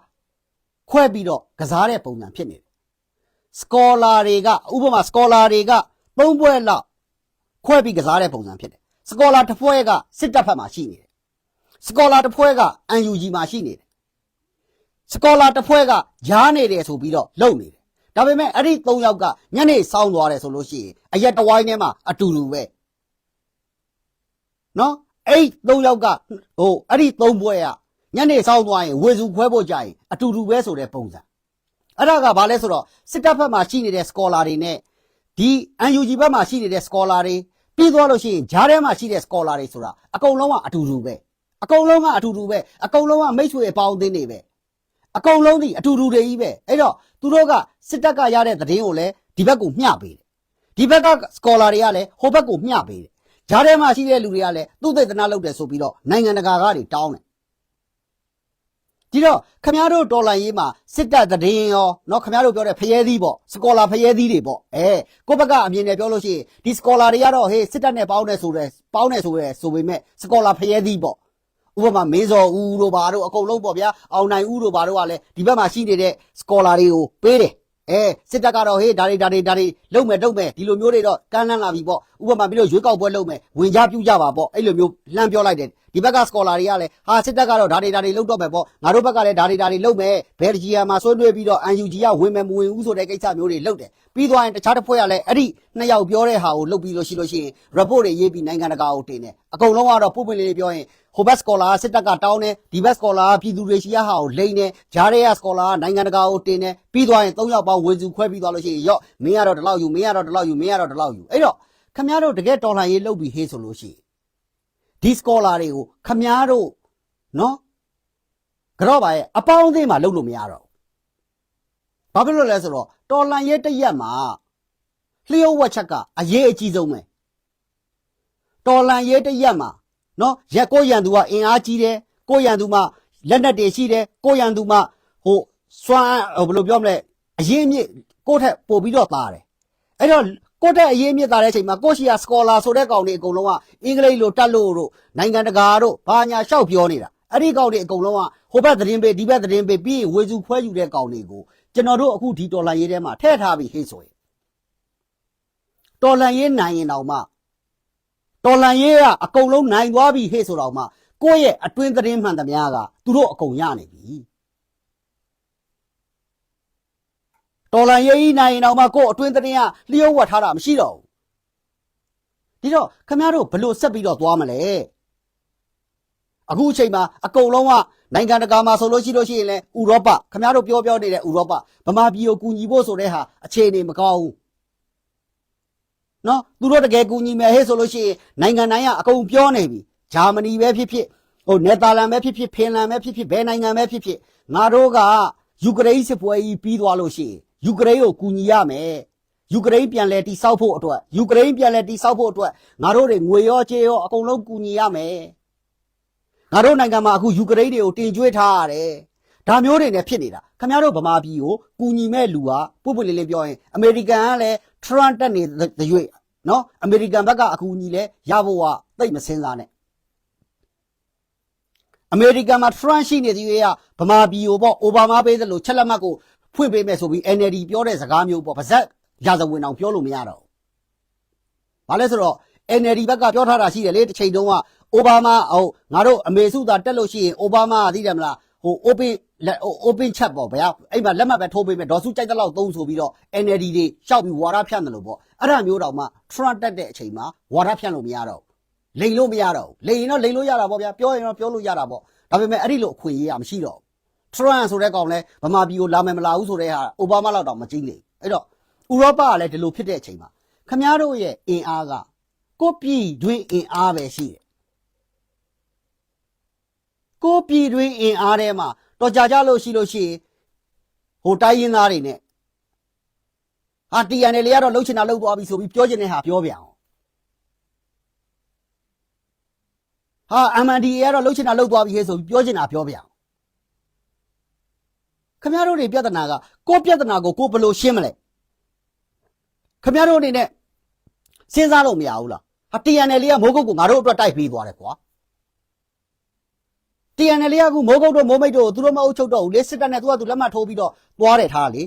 ခွဲပြီးတော့ကစားတဲ့ပုံစံဖြစ်နေတယ်စကောလာတွေကဥပမာစကောလာတွေကသုံးဖွဲ့လောက်ခွဲပြီးကစားတဲ့ပုံစံဖြစ်တယ်စကောလာတစ်ဖွဲ့ကစစ်တပ်ဘက်မှာရှိနေတယ်စကောလာတစ်ဖွဲ့က UNG မှာရှိနေတယ်စကောလာတစ်ဖွဲ့ကရားနေတယ်ဆိုပြီးတော့လုံနေတယ်ဒါပေမဲ့အဲ့ဒီ၃ယောက်ကညနေစောင်းသွားတယ်ဆိုလို့ရှိရင်အရက်တဝိုင်းထဲမှာအတူတူပဲနော် အဲ့ဒီသုံးယောက်ကဟိုအဲ့ဒီသုံးဘွဲကညနေဆောင်သွားရင်ဝေစုခွဲဖို့ကြရင်အတူတူပဲဆိုတဲ့ပုံစံအဲ့ဒါကဘာလဲဆိုတော့စစ်တပ်ဘက်မှာရှိနေတဲ့ scholar တွေနဲ့ဒီ UNG ဘက်မှာရှိနေတဲ့ scholar တွေပြီးသွားလို့ရှိရင်ဂျားထဲမှာရှိတဲ့ scholar တွေဆိုတာအကုန်လုံးကအတူတူပဲအကုန်လုံးကအတူတူပဲအကုန်လုံးကမိတ်ဆွေအပေါင်းအသင်းတွေပဲအကုန်လုံးဒီအတူတူတွေကြီးပဲအဲ့တော့သူတို့ကစစ်တပ်ကရတဲ့သတင်းကိုလည်းဒီဘက်ကိုမျှပေးတယ်ဒီဘက်က scholar တွေကလည်းဟိုဘက်ကိုမျှပေးတယ် ဂျားထဲမှာရှိတဲ့လူတွေကလည်းသူ့သိသနာလုပ်တယ်ဆိုပြီးတော့နိုင်ငံတကာကတွေတောင်းတယ်ဒီတော့ခမည်းတော်တော်လိုင်းရေးမှာစစ်တပ်သတင်းရောเนาะခမည်းတော်ပြောတဲ့ဖျဲသီးပေါ့စကောလာဖျဲသီးတွေပေါ့အဲကိုယ့်ဘက်ကအမြင်နဲ့ပြောလို့ရှိရင်ဒီစကောလာတွေကတော့ဟေးစစ်တပ်နဲ့ပေါင်းတယ်ဆိုတဲ့ပေါင်းတယ်ဆိုရဲဆိုပေမဲ့စကောလာဖျဲသီးပေါ့ဥပမာမင်းစော်ဦးတို့ဘာတို့အကုန်လုံးပေါ့ဗျာအောင်နိုင်ဦးတို့ဘာတို့ကလည်းဒီဘက်မှာရှိနေတဲ့စကောလာတွေကိုပေးတယ် အဲစစ်တပ်ကတော့ဟေးဒါတွေဒါတွေဒါတွေလုံမဲ့တုံမဲ့ဒီလိုမျိုးတွေတော့ကမ်းလှမ်းလာပြီပေါ့ဥပမာပြီးတော့ရွေးကောက်ပွဲလုံမဲ့ဝင်ကြပြူကြပါပေါ့အဲ့လိုမျိုးလှမ်းပြောလိုက်တယ်ဒီဘက်ကစကောလာတွေကလည်းဟာစစ်တပ်ကတော့ဒါတွေဒါတွေလုံတော့မယ်ပေါ့ငါတို့ဘက်ကလည်းဒါတွေဒါတွေလုံမဲ့ဘယ်ဂျီယာမှာဆွေးနွေးပြီးတော့ UNG ကဝင်မယ်မဝင်ဘူးဆိုတဲ့ကိစ္စမျိုးတွေလုံတယ်ပြီးသွားရင်တခြားတစ်ဖွဲ့ကလည်းအဲ့ဒီနှစ်ယောက်ပြောတဲ့ဟာကိုလုံပြီးလို့ရှိလို့ရှိရင် report တွေရေးပြီးနိုင်ငံတကာကိုတင်တယ်အကုန်လုံးကတော့ပုပ်ပင်လေးပြောရင် ဟိုဘက်စကောလာစစ်တပ်ကတောင်းတယ်ဒီဘက်စကောလာပြည်သူတွေရှိရဟာကိုလိမ့်တယ်ဂျားရဲကစကောလာကနိုင်ငံတကာကိုတင်တယ်ပြီးသွားရင်၃ယောက်ပေါင်းဝင်စုခွဲပြီးသွားလို့ရှိရင်ရော့မင်းကတော့ဒီလောက်ယူမင်းကတော့ဒီလောက်ယူမင်းကတော့ဒီလောက်ယူအဲ့တော့ခမရတို့တကယ်တော်လှန်ရေးလုပ်ပြီးဟေးဆိုလို့ရှိရင်ဒီစကောလာတွေကိုခမရတို့နော်ကြော့ပါရဲ့အပေါင်းအသင်းမှာလုပ်လို့မရတော့ဘူးဘာဖြစ်လို့လဲဆိုတော့တော်လှန်ရေးတစ်ရက်မှာလျှို့ဝှက်ချက်ကအရေးအကြီးဆုံးပဲတော်လှန်ရေးတစ်ရက်မှာ နော်ရက်ကိုရန်သူကအင်အားကြီးတယ်ကိုရန်သူမှလက်နက်တွေရှိတယ်ကိုရန်သူမှဟိုစွမ်းဟိုဘယ်လိုပြောမလဲအရင်မြစ်ကိုယ့်ထက်ပို့ပြီးတော့သားတယ်အဲ့တော့ကိုယ့်ထက်အရေးမြစ်သားတဲ့အချိန်မှာကိုယ့်ရှိရာစကောလာဆိုတဲ့ကောင်တွေအကုန်လုံးကအင်္ဂလိပ်လိုတတ်လို့တို့နိုင်ငံတကာတို့ဘာညာရှောက်ပြောနေတာအဲ့ဒီကောင်တွေအကုန်လုံးကဟိုဘက်သတင်းပေးဒီဘက်သတင်းပေးပြီးရင်ဝေစုခွဲယူတဲ့ကောင်တွေကိုကျွန်တော်တို့အခုဒီဒေါ်လာရေးထဲမှာထည့်ထားပြီးဟိဆိုရင်ဒေါ်လာရေးနိုင်ရင်တော့မှ ဒေါ်လာရေးကအကုန်လုံးနိုင်သွားပြီဟိဆိုတော့မှကိုယ့်ရဲ့အတွင်းသတင်းမှန်သမျှကသူတို့အကုန်ရနေပြီတော်လန်ရေးကြီးနိုင်ရင်တော့မှကို့အတွင်းသတင်းကလျှို့ဝှက်ထားတာမရှိတော့ဘူးဒီတော့ခမရတို့ဘယ်လို့ဆက်ပြီးတော့သွားမလဲအခုအချိန်မှာအကုန်လုံးကနိုင်ငံတကာမှာဆိုလို့ရှိလို့ရှိရင်လဲဥရောပခမရတို့ပြောပြောနေတဲ့ဥရောပဗမာပြည်ကိုကူညီဖို့ဆိုတဲ့ဟာအခြေအနေမကောင်းဘူး နော်သူတို့တကယ်ကူညီမယ်ဟဲ့ဆိုလို့ရှိရင်နိုင်ငံတိုင်းကအကုန်ပြောနေပြီဂျာမနီပဲဖြစ်ဖြစ်ဟိုနယ်သာလန်ပဲဖြစ်ဖြစ်ဖင်လန်ပဲဖြစ်ဖြစ်ဘယ်နိုင်ငံပဲဖြစ်ဖြစ်ငါတို့ကယူကရိန်းစစ်ပွဲကြီးပြီးသွားလို့ရှိရင်ယူကရိန်းကိုကူညီရမယ်ယူကရိန်းပြန်လဲတိဆောက်ဖို့အတွက်ယူကရိန်းပြန်လဲတိဆောက်ဖို့အတွက်ငါတို့တွေငွေရောကြေးရောအကုန်လုံးကူညီရမယ်ငါတို့နိုင်ငံမှာအခုယူကရိန်းတွေကိုတင်ကြွေးထားရတယ် ဒါမျိုးတွေနဲ့ဖြစ်နေတာခင်ဗျားတို့ဗမာပြည်ကိုကူညီမဲ့လူကပုပ်ပွလေးလေးပြောရင်အမေရိကန်ကလည်းထရန့်တက်နေတဲ့ရွေ့နော်အမေရိကန်ဘက်ကအကူအညီလဲရဖို့ကသိပ်မစင်စားနဲ့အမေရိကန်မှာထရန့်ရှိနေတဲ့ရွေ့ကဗမာပြည်ကိုပေါ့အိုဘားမားပေးသလိုချက်လက်မှတ်ကိုဖွင့်ပေးမယ်ဆိုပြီး NLD ပြောတဲ့စကားမျိုးပေါ့ဗဇက်ရာဇဝင်အောင်ပြောလို့မရတော့ဘူးဘာလဲဆိုတော့ NLD ဘက်ကပြောထားတာရှိတယ်လေတစ်ချိန်တုန်းကအိုဘားမားဟိုငါတို့အမေစုသာတက်လို့ရှိရင်အိုဘားမားကသိတယ်မလားဟို open လက် open chat ပေါ့ဗျာအဲ့မှာလက်မှတ်ပဲထိုးပေးမယ်ဒေါ်စုကြိုက်တဲ့လောက်သုံးဆိုပြီးတော့ NLD တွေရှောက်ပြီးဝါဒဖြန့်တယ်လို့ပေါ့အဲ့ဒါမျိုးတောင်မှ Trump တက်တဲ့အချိန်မှာဝါဒဖြန့်လို့မရတော့ဘူးလိန်လို့မရတော့ဘူးလိန်ရင်တော့လိန်လို့ရတာပေါ့ဗျာပြောရင်တော့ပြောလို့ရတာပေါ့ဒါပေမဲ့အဲ့ဒီလိုအခွင့်အရေးကမရှိတော့ဘူး Trump ဆိုတဲ့ကောင်လဲဗမာပြည်ကိုလာမယ်မလာဘူးဆိုတဲ့ဟာအိုဘားမားလောက်တောင်မကြည့်လေအဲ့တော့ဥရောပကလည်းဒီလိုဖြစ်တဲ့အချိန်မှာခမားတို့ရဲ့အင်အားကကိုယ့်ပြည်တွင်းအင်အားပဲရှိတယ်ကိုယ့်ပြည်တွင်းအင်အားထဲမှာ တော့ကြာကြလို့ရှိလို့ရှိရင်ဟိုတိုင်းရင်းသားတွေနဲ့ဟာ TNL လေးကတော့လှုပ်ချင်တာလှုပ်သွားပြီဆိုပြီးပြောချင်တဲ့ဟာပြောပြန်အောင်ဟာ MNDA ကတော့လှုပ်ချင်တာလှုပ်သွားပြီဟဲ့ဆိုပြီးပြောချင်တာပြောပြန်အောင်ခမရတို့တွေပြဿနာကကိုယ့်ပြဿနာကိုကိုယ်ဘယ်လိုရှင်းမလဲခမရတို့အနေနဲ့စဉ်းစားလို့မရဘူးလားဟာ TNL လေးကမိုးကုတ်ကိုငါတို့အတွက်တိုက်ပေးသွားတယ်ကွာ TNL လေးကအခုမိုးကုတ်တို့မိုးမိတ်တို့သူတို့မအုပ်ချုပ်တော့ဘူးလေစစ်တပ်နဲ့သူကသူလက်မှတ်ထိုးပြီးတော့သွားတယ်ထားလေ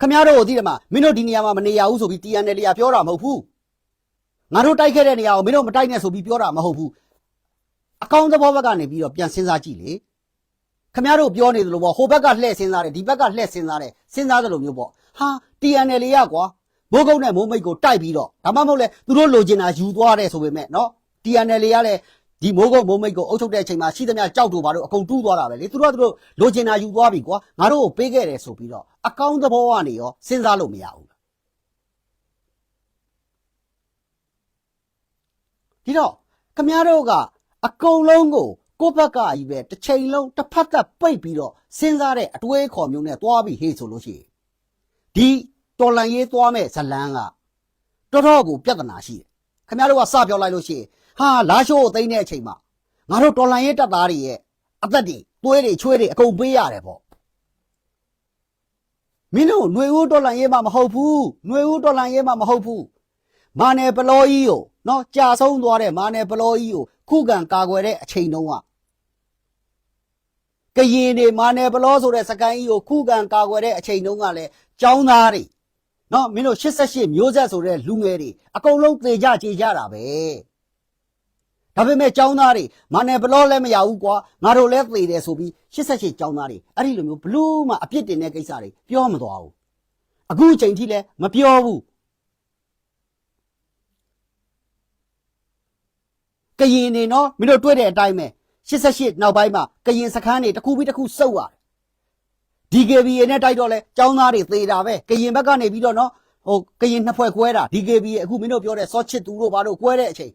ခမရတို့ကိုသိတယ်မမင်းတို့ဒီနေရာမှာမနေရဘူးဆိုပြီး TNL လေးကပြောတာမဟုတ်ဘူးငါတို့တိုက်ခဲ့တဲ့နေရာကိုမင်းတို့မတိုက်နဲ့ဆိုပြီးပြောတာမဟုတ်ဘူးအကောင်းသဘောဘက်ကနေပြီးတော့ပြန်စဉ်းစားကြည့်လေခမရတို့ပြောနေသလိုပေါ့ဟိုဘက်ကလှည့်စဉ်းစားတယ်ဒီဘက်ကလှည့်စဉ်းစားတယ်စဉ်းစားသလိုမျိုးပေါ့ဟာ TNL ရကွာမိုးကုတ်နဲ့မိုးမိတ်ကိုတိုက်ပြီးတော့ဒါမှမဟုတ်လဲသူတို့လိုချင်တာယူသွားတယ်ဆိုပေမဲ့နော် TNL ရလည်း ဒီမိုးကုတ်မိုးမိတ်ကိုအုပ်ချုပ်တဲ့အချိန်မှာရှိသမျှကြောက်တူပါတော့အကုန်တူးသွားတာပဲလေသူတို့ကသူတို့လိုချင်တာယူသွားပြီကွာငါတို့ကိုပေးခဲ့တယ်ဆိုပြီးတော့အကောင်းသဘောကနေရောစဉ်းစားလို့မရဘူးဒီတော့ခမရတို့ကအကုန်လုံးကိုကိုယ့်ဘက်ကကြီးပဲတစ်ချိန်လုံးတစ်ဖက်သက်ပိတ်ပြီးတော့စဉ်းစားတဲ့အတွေးခေါ်မျိုးနဲ့သွားပြီးဟေ့ဆိုလို့ရှိရင်ဒီတော်လန်ရေးသွားမဲ့ဇလန်းကတော်တော်ကိုပြဿနာရှိတယ် ခင်ဗျားတို့ကစပြောလိုက်လို့ရှိရင်ဟာလာရှိုးကိုသိမ်းတဲ့အချိန်မှာငါတို့တော်လန်ရေးတပ်သားတွေရဲ့အသက်တွေသွေးတွေချွေးတွေအကုန်ပေးရတယ်ပေါ့မင်းတို့ຫນွေဦးတော်လန်ရေးမှမဟုတ်ဘူးຫນွေဦးတော်လန်ရေးမှမဟုတ်ဘူးမာနယ်ပလောကြီးကိုနော်ကြာဆုံးသွားတဲ့မာနယ်ပလောကြီးကိုခုခံကာကွယ်တဲ့အချိန်တုန်းက ကရင်တွေမာနယ်ဘလောဆိုတဲ့စကိုင်းကြီးကိုခုခံကာကွယ်တဲ့အချိန်တုန်းကလည်းចောင်းသားတွေ နော်မင်းတို့88မျိုးဆက်ဆိုတဲ့လူငယ်တွေအကုန်လုံးသေကြကြေကြတာပဲဒါပေမဲ့ចောင်းသားတွေမာနယ်ဘလောလည်းမရဘူးကွာငါတို့လည်းသေတယ်ဆိုပြီး88ចောင်းသားတွေအဲ့ဒီလိုမျိုးဘလို့မှအပြစ်တင်တဲ့ကိစ္စတွေပြောမသွားဘူးအခုအချိန်ထိလည်းမပြောဘူးကရင်တွေနော်မင်းတို့တွေ့တဲ့အတိုင်းပဲ88နောက်ပိုင်းမှာကရင်စခန်းတွေတစ်ခုပြီးတစ်ခုစုပ်ရတယ် DKBA နဲ့တိုက်တော့လဲចောင်းသားတွေသေတာပဲကရင်ဘက်ကနေပြီးတော့နော်ဟိုကရင်နှစ်ဖွဲ့ကွဲတာ DKBA အခုမင်းတို့ပြောတဲ့စောချစ်သူတို့ဘာတို့ကွဲတဲ့အချိန်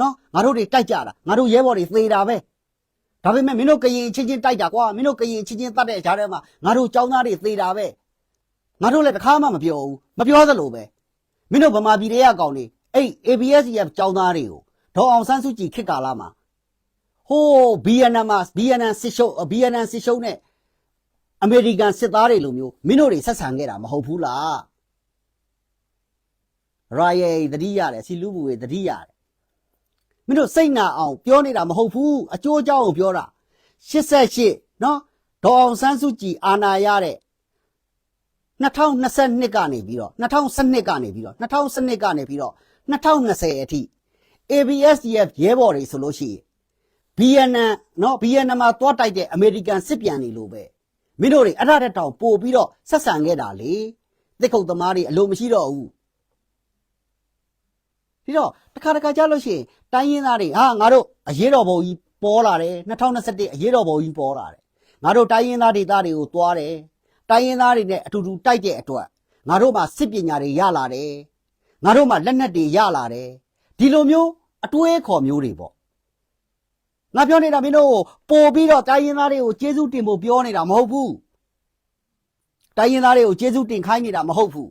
နော်ငါတို့တွေတိုက်ကြတာငါတို့ရဲဘော်တွေသေတာပဲဒါပေမဲ့မင်းတို့ကရင်ချင်းချင်းတိုက်တာကွာမင်းတို့ကရင်ချင်းချင်းတတ်တဲ့ကြားထဲမှာငါတို့ចောင်းသားတွေသေတာပဲငါတို့လည်းတစ်ခါမှမပြောဘူးမပြောသလိုပဲမင်းတို့ဗမာပြည်တွေကကောင်နေအဲ့ ABS ရဲ့ចောင်းသားတွေကိုဒေါ်အောင်ဆန်းစုကြည်ခေတ်ကာလမှာ ဟိုး BNN မှာ BNN စစ်ရှုပ် BNN စစ်ရှုပ်နဲ့ အမေရိကန်စစ်သားတွေလိုမျိုးမင်းတို့တွေဆက်ဆံခဲ့တာမဟုတ်ဘူးလားရာရဲ့တတိရတယ်စီလူမှုရဲ့တတိရတယ်မင်းတို့စိတ်နာအောင်ပြောနေတာမဟုတ်ဘူးအကျိုးအကြောင်းကိုပြောတာ88နော်ဒေါ်အောင်ဆန်းစုကြည်အာဏာရတဲ့2022ကနေပြီးတော့2012ကနေပြီးတော့2012ကနေပြီးတော့2020အထိ ABSDF ရဲဘော်တွေဆိုလို့ရှိရင်ဗီယက်နမ်နော်ဗီယက်နမ်မှာတွားတိုက်တဲ့အမေရိကန်စစ်ပြန်တွေလိုပဲ မင်းတို့တွေအဲ့ဒါတက်တောင်ပို့ပြီးတော့ဆက်ဆံခဲ့တာလေတစ်ခုတ်သမားတွေအလိုမရှိတော့ဘူးဒီတော့တစ်ခါတစ်ခါကြားလို့ရှိရင်တိုင်းရင်းသားတွေဟာငါတို့အရေးတော်ပုံကြီးပေါ်လာတယ်2021အရေးတော်ပုံကြီးပေါ်လာတယ်ငါတို့တိုင်းရင်းသားဒေသတွေကိုတွားတယ်တိုင်းရင်းသားတွေနဲ့အတူတူတိုက်တဲ့အတွက်ငါတို့မှာစစ်ပညာတွေရလာတယ်ငါတို့မှာလက်နက်တွေရလာတယ်ဒီလိုမျိုးအတွေးခေါ်မျိုးတွေပေါ့ ငါပြောနေတာမင်းတို့ပို့ပြီးတော့တိုင်းရင်းသားတွေကိုကျေးဇူးတင်ဖို့ပြောနေတာမဟုတ်ဘူးတိုင်းရင်းသားတွေကိုကျေးဇူးတင်ခိုင်းနေတာမဟုတ်ဘူး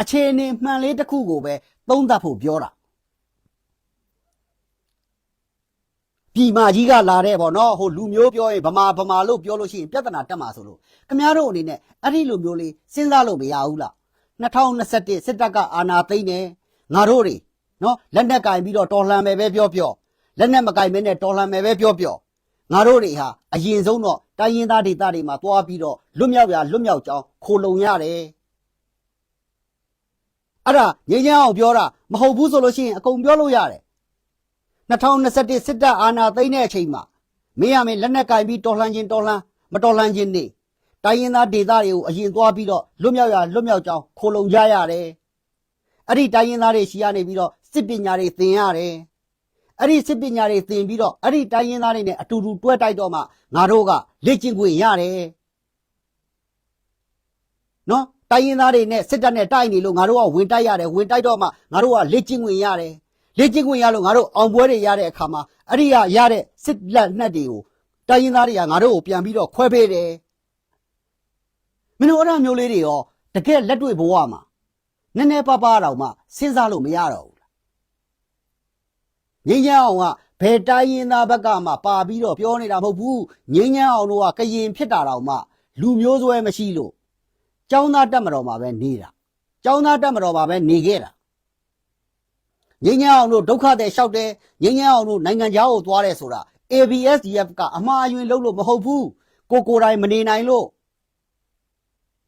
အခြေအနေမှန်လေးတစ်ခုကိုပဲသုံးသပ်ဖို့ပြောတာပြည်မကြီးကလာတဲ့ပေါ့နော်ဟိုလူမျိုးပြောရင်ဗမာဗမာလို့ပြောလို့ရှိရင်ပြဿနာတက်မှာဆိုလို့ခမားတို့အနေနဲ့အဲ့ဒီလိုမျိုးလေးစဉ်းစားလို့မရဘူးလား2021စစ်တပ်ကအာဏာသိမ်းတယ်ငါတို့တွေနော်လက်နက်ကင်ပြီးတော့တော်လှန်မယ်ပဲပြောပြော လက်နက်မကင်မဲနဲ့တော်လှန်မယ်ပဲပြောပြောငါတို့တွေဟာအရင်ဆုံးတော့တိုင်းရင်းသားဒေသတွေမှာတွားပြီးတော့လွတ်မြောက်ရလွတ်မြောက်ကြောင်းခိုလုံရတယ်အဲ့ဒါငင်းချမ်းအောင်ပြောတာမဟုတ်ဘူးဆိုလို့ရှိရင်အကုန်ပြောလို့ရတယ်2021စစ်တပ်အာဏာသိမ်းတဲ့အချိန်မှာမင်းရမင်းလက်နက်ကင်ပြီးတော်လှန်ခြင်းတော်လှန်မတော်လှန်ခြင်းနေတိုင်းရင်းသားဒေသတွေကိုအရင်သွားပြီးတော့လွတ်မြောက်ရလွတ်မြောက်ကြောင်းခိုလုံကြရတယ်အဲ့ဒီတိုင်းရင်းသားတွေရှိရနေပြီးတော့စစ်ပညာတွေသင်ရတယ် အဲ့ဒီစစ်ပညာတွေသင်ပြီးတော့အဲ့ဒီတိုင်းရင်းသားတွေနဲ့အတူတူတွဲတိုက်တော့မှငါတို့ကလေ့ကျင့်ခွင့်ရတယ်နော်တိုင်းရင်းသားတွေနဲ့စစ်တပ်နဲ့တိုက်နေလို့ငါတို့ကဝင်တိုက်ရတယ်ဝင်တိုက်တော့မှငါတို့ကလေ့ကျင့်ခွင့်ရတယ်လေ့ကျင့်ခွင့်ရလို့ငါတို့အောင်ပွဲတွေရတဲ့အခါမှာအဲ့ဒီကရတဲ့စစ်လက်နှက်တွေကိုတိုင်းရင်းသားတွေကငါတို့ကိုပြန်ပြီးတော့ခွဲပေးတယ်မင်းတို့အဲ့ဒါမျိုးလေးတွေရောတကယ်လက်တွေ့ဘဝမှာနည်းနည်းပါးပါးတော့မှစဉ်းစားလို့မရတော့ဘူးလား ငင်းချမ်းအောင်ကဘယ်တိုင်းရင်းသားဘက်ကမှပါပြီးတော့ပြောနေတာမဟုတ်ဘူးငင်းချမ်းအောင်တို့ကကရင်ဖြစ်တာတော့မှလူမျိုးစွဲမရှိလို့ចောင်းသားတက်မတော်မှာပဲနေတာចောင်းသားတက်မတော်မှာပဲနေခဲ့တာငင်းချမ်းအောင်တို့ဒုက္ခတဲ့လျှောက်တယ်ငင်းချမ်းအောင်တို့နိုင်ငံခြားကိုသွားတယ်ဆိုတာ ABSDF ကအမှားအယွင်းလုပ်လို့မဟုတ်ဘူးကိုကိုယ်တိုင်မနေနိုင်လို့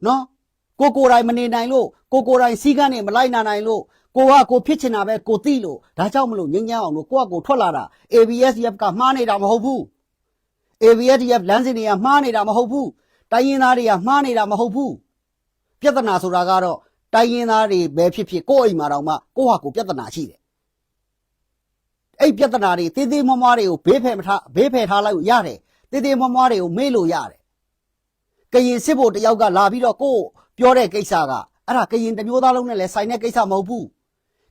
နော်ကိုကိုယ်တိုင်မနေနိုင်လို့ကိုကိုယ်တိုင်စီးကန်းနေမလိုက်နာနိုင်လို့ ကိုကကိုဖြစ်ချင်တာပဲကိုသိလို့ဒါကြောင့်မလို့ငင်းညမ်းအောင်လို့ကိုကကိုထွက်လာတာ ABSDF ကမှားနေတာမဟုတ်ဘူး ABSDF လမ်းစဉ်တွေကမှားနေတာမဟုတ်ဘူးတိုင်းရင်းသားတွေကမှားနေတာမဟုတ်ဘူးပြဿနာဆိုတာကတော့တိုင်းရင်းသားတွေပဲဖြစ်ဖြစ်ကိုယ့်အိမ်မှာတောင်မှကိုဟာကိုပြဿနာရှိတယ်အဲ့ပြဿနာတွေသေးသေးမွားမွားတွေကိုဘေးဖယ်မထားဘေးဖယ်ထားလိုက်လို့ရတယ်သေးသေးမွားမွားတွေကိုမေ့လို့ရတယ်ကရင်စစ်ဖို့တယောက်ကလာပြီးတော့ကိုယ်ပြောတဲ့ကိစ္စကအဲ့ဒါကရင်တစ်မျိုးသားလုံးနဲ့လည်းဆိုင်တဲ့ကိစ္စမဟုတ်ဘူး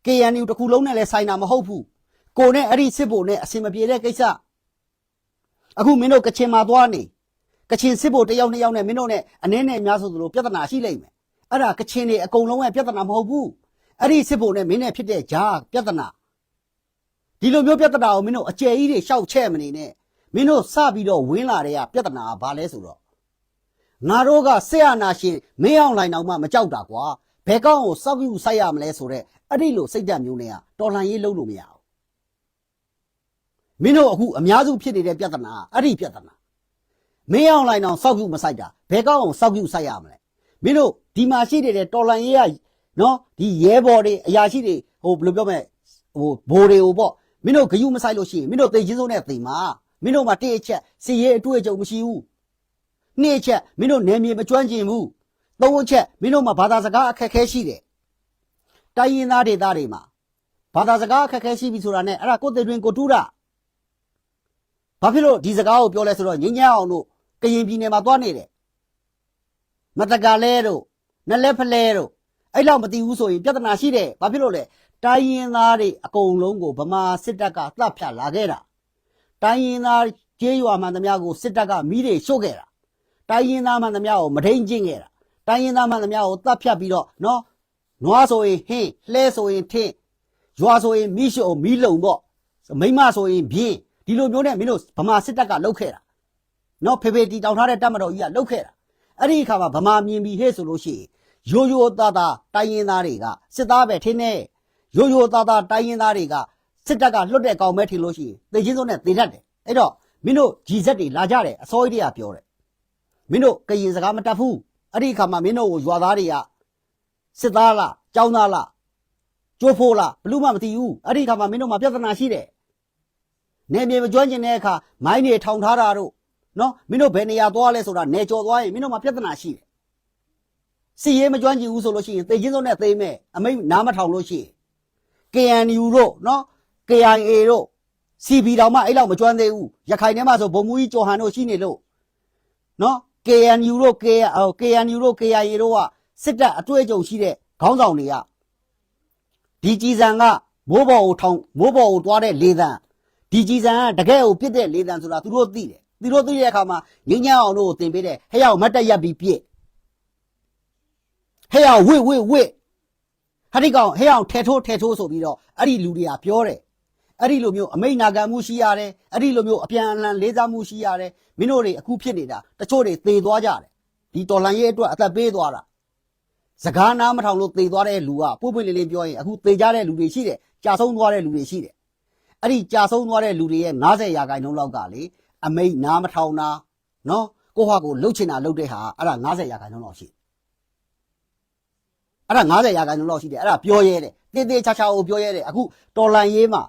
KNU တစ်ခုလုံးနဲ့လည်းဆိုင်တာမဟုတ်ဘူးကိုနဲ့အဲ့ဒီစစ်ဖို့နဲ့အဆင်မပြေတဲ့ကိစ္စအခုမင်းတို့ကချင်မှာသွားနေကချင်စစ်ဖို့တယောက်နှစ်ယောက်နဲ့မင်းတို့နဲ့အနည်းနဲ့အများဆိုသလိုပြဿနာရှိလိမ့်မယ်အဲ့ဒါကချင်တွေအကုန်လုံးရဲ့ပြဿနာမဟုတ်ဘူးအဲ့ဒီစစ်ဖို့နဲ့မင်းနဲ့ဖြစ်တဲ့ဂျာပြဿနာဒီလိုမျိုးပြဿနာကိုမင်းတို့အကျယ်ကြီးတွေရှောက်ချဲ့မနေနဲ့မင်းတို့စပြီးတော့ဝင်းလာတဲ့ကပြဿနာကဘာလဲဆိုတော့ငါတို့ကဆက်အာနာရှင်မင်းအောင်လိုင်းအောင်မှမကြောက်တာကွာဘယ်ကောင်းကိုစောက်ယူဆိုင်ရမလဲဆိုတော့ အဲ့ဒီလိုစိတ်ဓာတ်မျိုးနဲ့ကတော်လှန်ရေးလုပ်လို့မရဘူးမင်းတို့အခုအများစုဖြစ်နေတဲ့ပြဿနာကအဲ့ဒီပြဿနာမင်းအောင်လိုင်းအောင်စောက်ယူမဆိုင်တာဘယ်ကောင်းအောင်စောက်ယူဆိုင်ရမလဲမင်းတို့ဒီမှာရှိနေတဲ့တော်လှန်ရေးကနော်ဒီရဲဘော်တွေအရာရှိတွေဟိုဘယ်လိုပြောမလဲဟိုဘိုးတွေကိုပေါ့မင်းတို့ဂယုမဆိုင်လို့ရှိရင်မင်းတို့သိချင်းစုံနဲ့သိမှာမင်းတို့မှာတစ်အချက်စီရဲအတွေ့အကြုံမရှိဘူးနှစ်အချက်မင်းတို့နယ်မြေမကျွမ်းကျင်ဘူးသုံးအချက်မင်းတို့မှာဘာသာစကားအခက်အခဲရှိတယ် တိုင်းရင်းသားဒေသတွေမှာဘာသာစကားအခက်အခဲရှိပြီဆိုတာနဲ့အဲ့ဒါကိုယ်တည်တွင်ကိုတူးတာဘာဖြစ်လို့ဒီစကားကိုပြောလဲဆိုတော့ငင်းညမ်းအောင်တို့ကရင်ပြည်နယ်မှာသွားနေတယ်မတကလဲတို့နလက်ဖလဲတို့အဲ့လောက်မသိဘူးဆိုရင်ပြဿနာရှိတယ်ဘာဖြစ်လို့လဲတိုင်းရင်းသားတွေအကုန်လုံးကိုဗမာစစ်တပ်ကသတ်ဖြတ်လာခဲ့တာတိုင်းရင်းသားကျေးရွာမှန်သမျှကိုစစ်တပ်ကမိတွေရှို့ခဲ့တာတိုင်းရင်းသားမှန်သမျှကိုမထိန်ကျင့်ခဲ့တာတိုင်းရင်းသားမှန်သမျှကိုတတ်ဖြတ်ပြီးတော့နော် နွားဆိုရင်ဟင်းလှဲဆိုရင်ထင်းရွာဆိုရင်မိရှို့မီးလုံပေါ့မိမဆိုရင်ပြင်းဒီလိုမျိုးနဲ့မင်းတို့ဗမာစစ်တပ်ကလှုပ်ခဲ့တာနော်ဖေဖေတီတောင်ထားတဲ့တပ်မတော်ကြီးကလှုပ်ခဲ့တာအဲ့ဒီအခါမှာဗမာမြင်ပြီးဟဲ့ဆိုလို့ရှိရင်ရိုးရိုးသားသားတိုင်းရင်းသားတွေကစစ်သားပဲထင်းနေရိုးရိုးသားသားတိုင်းရင်းသားတွေကစစ်တပ်ကလွတ်တဲ့ကောင်ပဲထင်လို့ရှိရင်သေချင်းစုံနဲ့သေတတ်တယ်အဲ့တော့မင်းတို့ဂျီဇက်တွေလာကြတယ်အစိုးရတွေကပြောတယ်မင်းတို့ကရင်စကားမတတ်ဘူးအဲ့ဒီအခါမှာမင်းတို့ကိုရွာသားတွေက စစ်သားလားចောင်းသားလားကျိုးဖိုးလားဘလူးမှမသိဘူးအဲ့ဒီအခါမှာမင်းတို့မှာပြဿနာရှိတယ်နေမြေမကျွမ်းကျင်တဲ့အခါမိုင်းတွေထောင်ထားတာတို့နော်မင်းတို့ဘယ်နေရာသွားလဲဆိုတာနေကြော်သွားရင်မင်းတို့မှာပြဿနာရှိတယ်စီရေးမကျွမ်းကျင်ဘူးဆိုလို့ရှိရင်သေချင်းစုံနဲ့သေမဲ့အမိတ်နားမထောင်လို့ရှိရင် KNU တို့နော် KIA တို့ CB တောင်မှအဲ့လောက်မကျွမ်းသေးဘူးရခိုင်ထဲမှာဆိုဗိုလ်မှူးကြီးကျော်ဟန်တို့ရှိနေလို့နော် KNU တို့ K အော် KNU တို့ KIA တို့က စစ်တပ်အတွေ့အကြုံရှိတဲ့ခေါင်းဆောင်တွေကဒီကြည်စံကမိုးဘော်ကိုထောင်မိုးဘော်ကိုတွားတဲ့လေတံဒီကြည်စံကတကယ်ကိုပြစ်တဲ့လေတံဆိုတာသူတို့သိတယ်သူတို့သိတဲ့အခါမှာငင်းညအောင်တို့ကိုတင်ပေးတယ်ဟဲ့ရောက်မတ်တက်ရက်ပြီးပြစ်ဟဲ့ရောက်ဝစ်ဝစ်ဝစ်ဟာဒီကောင်ဟဲ့အောင်ထဲထိုးထဲထိုးဆိုပြီးတော့အဲ့ဒီလူတွေကပြောတယ်အဲ့ဒီလိုမျိုးအမိတ်နာခံမှုရှိရတယ်အဲ့ဒီလိုမျိုးအပြန်အလှန်လေးစားမှုရှိရတယ်မင်းတို့တွေအခုဖြစ်နေတာတချို့တွေသေသွားကြတယ်ဒီတော်လန်ရဲ့အတွက်အသက်ပေးသွားတာ စကားနားမထောင်လို့သေသွားတဲ့လူကပွပွလေးလေးပြောရင်အခုသေကြတဲ့လူတွေရှိတယ်ကြာဆုံးသွားတဲ့လူတွေရှိတယ်အဲ့ဒီကြာဆုံးသွားတဲ့လူတွေရဲ့90ရာခိုင်နှုန်းလောက်ကလေအမိတ်နားမထောင်တာနော်ကိုဟာကိုလှုပ်ချင်တာလှုပ်တဲ့ဟာအဲ့ဒါ90ရာခိုင်နှုန်းလောက်ရှိတယ်အဲ့ဒါ90ရာခိုင်နှုန်းလောက်ရှိတယ်အဲ့ဒါပြောရဲတယ်တေးသေးချာချာကိုပြောရဲတယ်အခုတော်လန်ရေးမှာ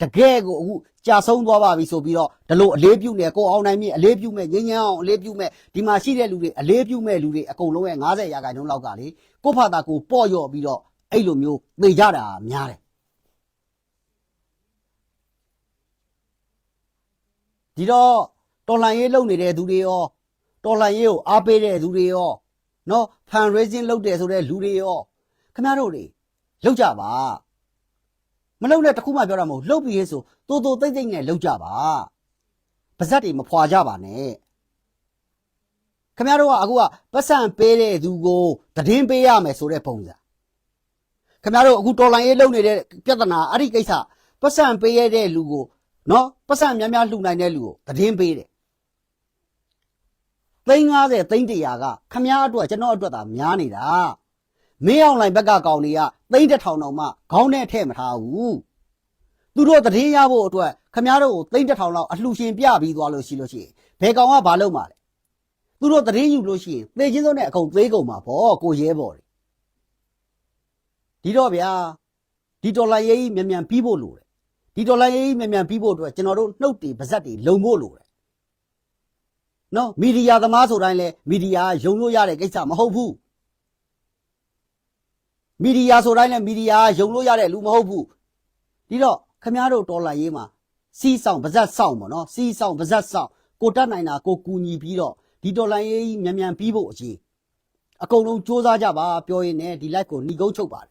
တကယ်ကိုအခု ကြာဆုံးသွားပါပြီဆိုပြီးတော့ဒီလိုအလေးပြုနေကိုအောင်နိုင်မြင့်အလေးပြုမဲ့ငင်းငင်းအောင်အလေးပြုမဲ့ဒီမှာရှိတဲ့လူတွေအလေးပြုမဲ့လူတွေအကုန်လုံးရဲ့90ရာခိုင်နှုန်းလောက်ကလေကိုယ့်ဖာသာကိုပေါ့ရော့ပြီးတော့အဲ့လိုမျိုးသိကြတာများတယ်ဒီတော့တော်လန်ရေးလုပ်နေတဲ့သူတွေရောတော်လန်ရေးကိုအားပေးတဲ့သူတွေရောနော် fundraising လုပ်တယ်ဆိုတဲ့လူတွေရောခင်ဗျားတို့တွေလောက်ကြပါမလောက်နဲ့တခုမှပြောတာမဟုတ်လှုပ်ပြီးရေးဆို တိုးတိုးတိတ်တိတ်နဲ့လောက်ကြပါပါဇက်တွေမဖွာကြပါနဲ့ခင်ဗျားတို့ကအခုကပတ်စံပေးတဲ့သူကိုတည်င်းပေးရမယ်ဆိုတဲ့ပုံစံခင်ဗျားတို့အခုတော်လိုင်းရေးလုပ်နေတဲ့ပြဿနာအဲ့ဒီကိစ္စပတ်စံပေးရတဲ့လူကိုနော်ပတ်စံများများလှူနိုင်တဲ့လူကိုတည်င်းပေးတယ်သိန်း90သိန်း100ကခင်ဗျားအတွက်ကျွန်တော်အတွက်သာများနေတာမင်းအောင်လိုင်ဘက်ကကောင်တွေကသိန်းတစ်ထောင်တောင်မှခေါင်းနဲ့ထည့်မထားဘူး သူတို့တည်ရဖို့အတွက်ခမားတို့ကိုသိန်းတစ်ထောင်လောက်အလှရှင်ပြပြီးသွားလို့ရှိလို့ရှိရင်ဘယ်ကောင်ကဘာလုပ်မှာလဲသူတို့တည်ယူလို့ရှိရင်သေချင်းစုံနဲ့အကုန်သေးကုန်မှာပေါ့ကိုရဲပေါ်တယ်ဒီတော့ဗျာဒီဒေါ်လာရေးကြီးမြန်မြန်ပြီးဖို့လိုတယ်ဒီဒေါ်လာရေးကြီးမြန်မြန်ပြီးဖို့အတွက်ကျွန်တော်တို့နှုတ်တီပါဇက်တွေလုံဖို့လိုတယ်နော်မီဒီယာသမားဆိုတိုင်းလဲမီဒီယာယုံလို့ရတဲ့ကိစ္စမဟုတ်ဘူးမီဒီယာဆိုတိုင်းလည်းမီဒီယာယုံလို့ရတဲ့လူမဟုတ်ဘူးဒီတော့ ခမားတို့တော်လာရေးမှာစီးဆောင်ပါဇက်ဆောင်ပေါ့နော်စီးဆောင်ပါဇက်ဆောင်ကိုတတ်နိုင်တာကိုကူညီပြီးတော့ဒီတော်လိုင်းရေးကြီးမြန်မြန်ပြီးဖို့အကြီးအကုန်လုံးစူးစမ်းကြပါပြောရင်လည်းဒီ live ကိုနှီးကုန်းချုပ်ပါတယ်